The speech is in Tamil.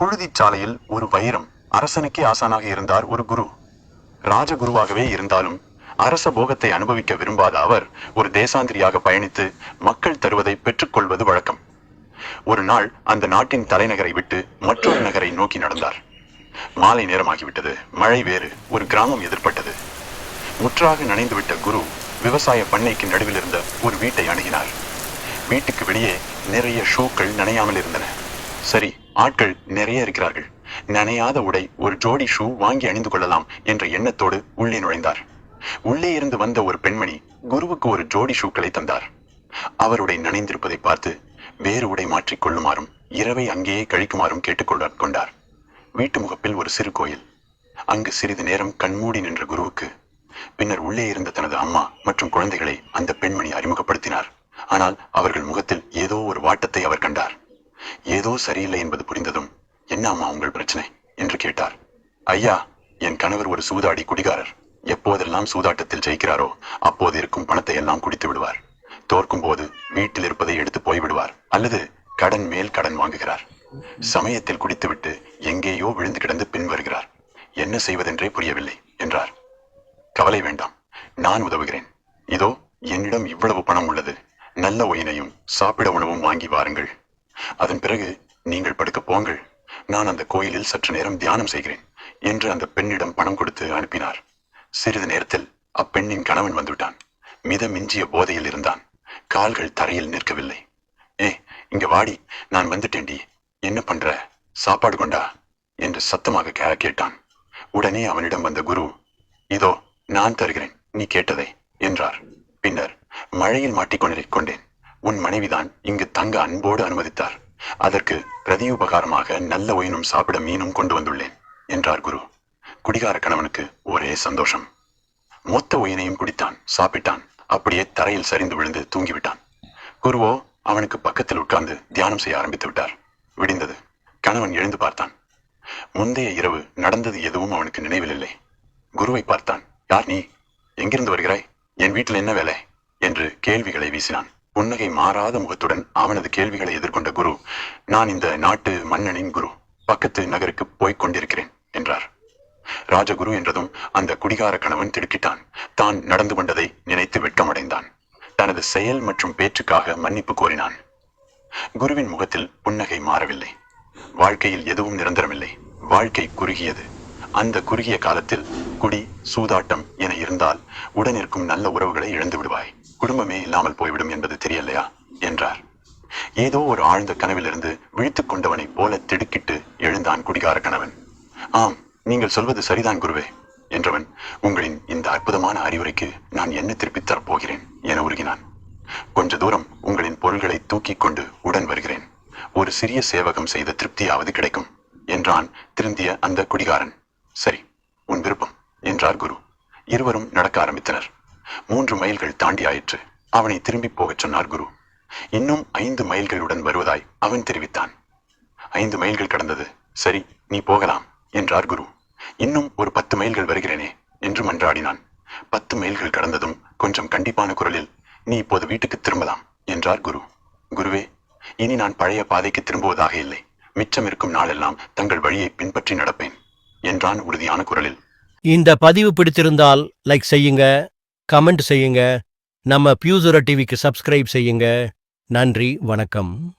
புழுதிச்சாலையில் ஒரு வைரம் அரசனுக்கே ஆசானாக இருந்தார் ஒரு குரு. ராஜகுருவாகவே இருந்தாலும் அரச போகத்தை அனுபவிக்க விரும்பாத அவர் ஒரு தேசாந்திரியாக பயணித்து மக்கள் தருவதை பெற்றுக்கொள்வது வழக்கம். ஒரு நாள் அந்த நாட்டின் தலைநகரை விட்டு மற்றொரு நகரை நோக்கி நடந்தார். மாலை நேரமாகிவிட்டது. மழை வேறு. ஒரு கிராமம் எதிர்ப்பட்டது முற்றாக நனைந்துவிட்ட குரு விவசாய பண்ணைக்கு நடுவில் இருந்த ஒரு வீட்டை அணுகினார். வீட்டுக்கு வெளியே நிறைய ஷூக்கள் நனையாமல் இருந்தன. சரி ஆட்கள் நிறைய இருக்கிறார்கள். நனையாத உடை ஒரு ஜோடி ஷூ வாங்கி அணிந்து கொள்ளலாம் என்ற எண்ணத்தோடு உள்ளே நுழைந்தார். உள்ளே இருந்து வந்த ஒரு பெண்மணி குருவுக்கு ஒரு ஜோடி ஷூக்களை தந்தார். அவருடைய நனைந்திருப்பதை பார்த்து வேறு உடை மாற்றிக் கொள்ளுமாறும் இரவை அங்கேயே கழிக்குமாறும் கேட்டுக்கொள்ள கொண்டார். வீட்டு முகப்பில் ஒரு சிறு கோயில். அங்கு சிறிது நேரம் கண்மூடி நின்ற குருவுக்கு பின்னர் உள்ளே இருந்த தனது அம்மா மற்றும் குழந்தைகளை அந்த பெண்மணி அறிமுகப்படுத்தினார். ஆனால் அவர்கள் முகத்தில் ஏதோ ஒரு வாட்டத்தை அவர் கண்டார். ஏதோ சரியில்லை என்பது புரிந்ததும் என்ன அம்மா உங்கள் பிரச்சனை? என்று கேட்டார். ஐயா என் கணவர் ஒரு சூதாடி குடிகாரர். எப்போதெல்லாம் சூதாட்டத்தில் ஜெயிக்கிறாரோ அப்போது இருக்கும் பணத்தை எல்லாம் குடித்து விடுவார். தோற்கும் போது வீட்டில் இருப்பதை எடுத்து போய்விடுவார் அல்லது கடன் மேல் கடன் வாங்குகிறார். சமயத்தில் குடித்துவிட்டு எங்கேயோ விழுந்து கிடந்து பின் வருகிறார். என்ன செய்வதென்றே புரியவில்லை என்றார். கவலை வேண்டாம் நான் உதவுகிறேன். இதோ என்னிடம் இவ்வளவு பணம் உள்ளது. நல்ல ஒயினையும் சாப்பிட உணவும் வாங்கி வாருங்கள். அதன் பிறகு நீங்கள் படுக்க போங்கள். நான் அந்த கோயிலில் சற்று நேரம் தியானம் செய்கிறேன் என்று அந்த பெண்ணிடம் பணம் கொடுத்து அனுப்பினார். சிறிது நேரத்தில் அப்பெண்ணின் கணவன் வந்துவிட்டான். மித மிஞ்சிய போதையில் இருந்தான். கால்கள் தரையில் நிற்கவில்லை. ஏ இங்க வாடி நான் வந்துட்டேன்டி. என்ன பண்ற? சாப்பாடு கொண்டா? என்று சத்தமாக கே- கேட்டான். உடனே அவனிடம் வந்த குரு இதோ நான் தருகிறேன். நீ கேட்டதை என்றார். பின்னர் மழையில் மாட்டிக்கொண்டிருக்கொண்டேன் உன் மனைவிதான் இங்கு தங்க அன்போடு அனுமதித்தார். அதற்கு பிரதியுபகாரமாக நல்ல ஒயினும் சாப்பிட மீனும் கொண்டு வந்துள்ளேன் என்றார் குரு. குடிகார கணவனுக்கு ஒரே சந்தோஷம். மொத்த ஒயினையும் குடித்தான் சாப்பிட்டான். அப்படியே தரையில் சரிந்து விழுந்து தூங்கிவிட்டான். குருவோ அவனுக்கு பக்கத்தில் உட்கார்ந்து தியானம் செய்ய ஆரம்பித்து விட்டார். விடிந்தது. கணவன் எழுந்து பார்த்தான். முந்தைய இரவு நடந்தது எதுவும் அவனுக்கு நினைவில் இல்லை குருவை பார்த்தான். யார் நீ? எங்கிருந்து வருகிறாய்? என் வீட்டில் என்ன வேலை? என்று கேள்விகளை வீசினான். புன்னகை மாறாத முகத்துடன் அவனது கேள்விகளை எதிர்கொண்ட குரு நான் இந்த நாட்டு மன்னனின் குரு. பக்கத்து நகருக்கு போய்க் கொண்டிருக்கிறேன் என்றார். ராஜகுரு என்றதும் அந்த குடிகார கணவன் திடுக்கிட்டான். தான் நடந்து கொண்டதை நினைத்து வெட்கமடைந்தான். தனது செயல் மற்றும் பேச்சுக்காக மன்னிப்பு கோரினான். குருவின் முகத்தில் புன்னகை மாறவில்லை. வாழ்க்கையில் எதுவும் நிரந்தரமில்லை. வாழ்க்கை குறுகியது. அந்த குறுகிய காலத்தில் குடி சூதாட்டம் என இருந்தால் உடனிருக்கும் நல்ல உறவுகளை இழந்து விடுவாய். குடும்பமே இல்லாமல் போய்விடும் என்பது தெரியலையா? என்றார். ஏதோ ஒரு ஆழ்ந்த கனவிலிருந்து விழித்துக் கொண்டவனைப் போல திடுக்கிட்டு எழுந்தான் குடிகார கணவன். ஆம் நீங்கள் சொல்வது சரிதான் குருவே என்றவன் உங்களின் இந்த அற்புதமான அறிவுரைக்கு நான் என்ன திருப்பித் தரப்போகிறேன்? என உருகினான். கொஞ்ச தூரம் உங்களின் பொருள்களை தூக்கிக் கொண்டு உடன் வருகிறேன். ஒரு சிறிய சேவகம் செய்த திருப்தியாவது கிடைக்கும் என்றான் திருந்திய அந்த குடிகாரன். சரி உன் விருப்பம் என்றார் குரு. இருவரும் நடக்க ஆரம்பித்தனர். மூன்று மைல்கள் தாண்டி ஆயிற்று. அவனை திரும்பி போகச் சொன்னார் குரு. இன்னும் ஐந்து மைல்களுடன் வருவதாய் அவன் தெரிவித்தான். ஐந்து மைல்கள் கடந்தது. சரி நீ போகலாம் என்றார் குரு. இன்னும் ஒரு பத்து மைல்கள் வருகிறேனே என்று மன்றாடினான். பத்து மைல்கள் கடந்ததும் கொஞ்சம் கண்டிப்பான குரலில் நீ இப்போது வீட்டுக்கு திரும்பலாம் என்றார் குரு. குருவே இனி நான் பழைய பாதைக்கு திரும்புவதாக இல்லை. மிச்சம் இருக்கும் நாளெல்லாம் தங்கள் வழியை பின்பற்றி நடப்பேன் என்றான் உறுதியான குரலில். இந்த பதிவு பிடித்திருந்தால் லைக் செய்யுங்க கமெண்ட் செய்யுங்க. நம்ம பியூசுரா டிவிக்கு சப்ஸ்கிரைப் செய்யுங்க. நன்றி வணக்கம்.